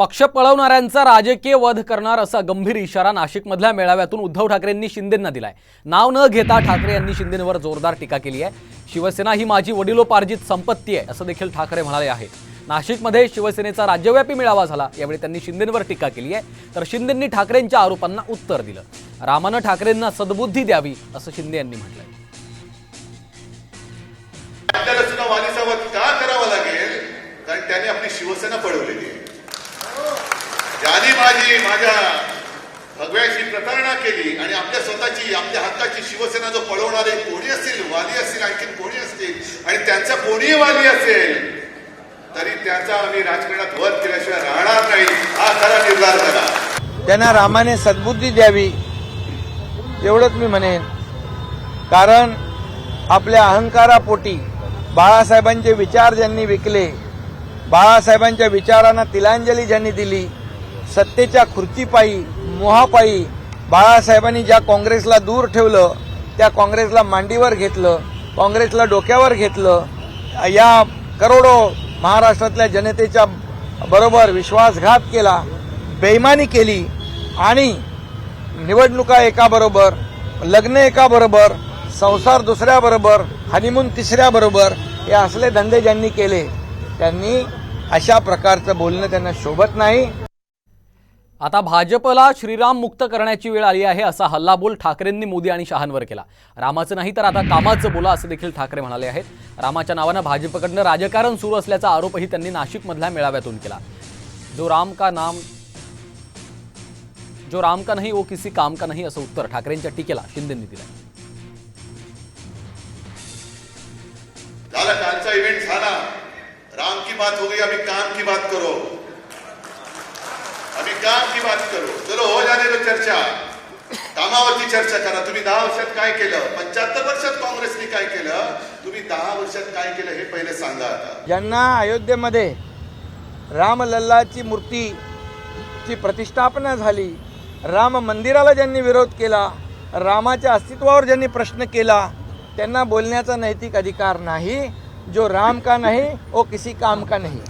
पक्ष पळवणाऱ्यांचा राजकीय वध करणार असा गंभीर इशारा नाशिकमधल्या मेळाव्यातून उद्धव ठाकरेंनी शिंदेंना दिलाय. नाव न घेता ठाकरे यांनी शिंदेंवर जोरदार टीका केली आहे. शिवसेना ही माझी वडिलोपार्जित संपत्ती आहे असं देखील ठाकरे म्हणाले आहे नाशिकमध्ये शिवसेनेचा राज्यव्यापी मेळावा झाला यावेळी त्यांनी शिंदेंवर टीका केली आहे. तर शिंदेंनी ठाकरेंच्या आरोपांना उत्तर दिलं. रामानं ठाकरेंना सद्बुद्धी द्यावी असं शिंदे यांनी म्हटलंय. आपल्याला सुद्धा वालीसावत का लागेल? कारण त्याने आपली शिवसेना पळवलेली आहे. आधी माझी माझ्या भगव्याची प्रतारणा केली आणि आपल्या स्वतःची आपल्या हक्काची शिवसेना जो पळवणारे कोणी असतील वाली असतील आणखी कोणी असतील आणि त्यांचा कोणी वाली असेल तरी त्याचा आम्ही राजकारणात वध केल्याशिवाय राहणार नाही. हा खरा निर्धार झाला. त्यांना रामाने सद्बुद्धी द्यावी एवढंच मी म्हणेन. कारण आपल्या अहंकारापोटी बाळासाहेबांचे विचार ज्यांनी विकले बाळासाहेबांच्या विचारांना तिलांजली ज्यांनी दिली सत्तेच्या खुर्चीपायी मोहापायी बाळासाहेबांनी ज्या काँग्रेसला दूर ठेवलं त्या काँग्रेसला मांडीवर घेतलं काँग्रेसला डोक्यावर घेतलं या करोडो महाराष्ट्रातल्या जनतेच्या बरोबर विश्वासघात केला बेईमानी केली आणि निवडणुका एकाबरोबर लग्न एकाबरोबर संसार दुसऱ्याबरोबर हनीमून तिसऱ्याबरोबर हे असले धंदे ज्यांनी केले त्यांनी अशा प्रकारचं बोलणं त्यांना शोभत नाही. आता भाजपला श्रीराम मुक्त करण्याची वेळ आली आहे असा हल्लाबोल ठाकरेंनी मोदी आणि शहांवर केला. रामाचं नाही तर आता कामाचं बोला असं देखील ठाकरे म्हणाले आहेत. रामाच्या नावानं भाजपकडनं राजकारण सुरू असल्याचा आरोपही त्यांनी नाशिकमधल्या मेळाव्यातून केला. जो राम का नाम जो राम का नाही वो किसी काम का नाही असं उत्तर ठाकरेंच्या टीकेला शिंदेंनी दिलं झाला कालचा इव्हेंट झाला. राम की बात हो गई अभी काम की बात करो. काम की बात करो? चलो हो जाने दो चर्चा. कामावरती चर्चा करा. तुम्ही दहा वर्षात काय केलं? पंच्याहत्तर वर्षात काँग्रेसने काय केलं? तुम्ही दहा वर्षात काय केलं हे पहिले सांगा आता. ज्यांना अयोध्येमध्ये रामलल्लाची मूर्ती ची प्रतिष्ठापना झाली. राम मंदिराला ज्यांनी विरोध केला रामाच्या अस्तित्वावर ज्यांनी प्रश्न केला त्यांना बोलण्याचा नैतिक अधिकार नाही. जो राम का नाही ओ किसी काम का नाही.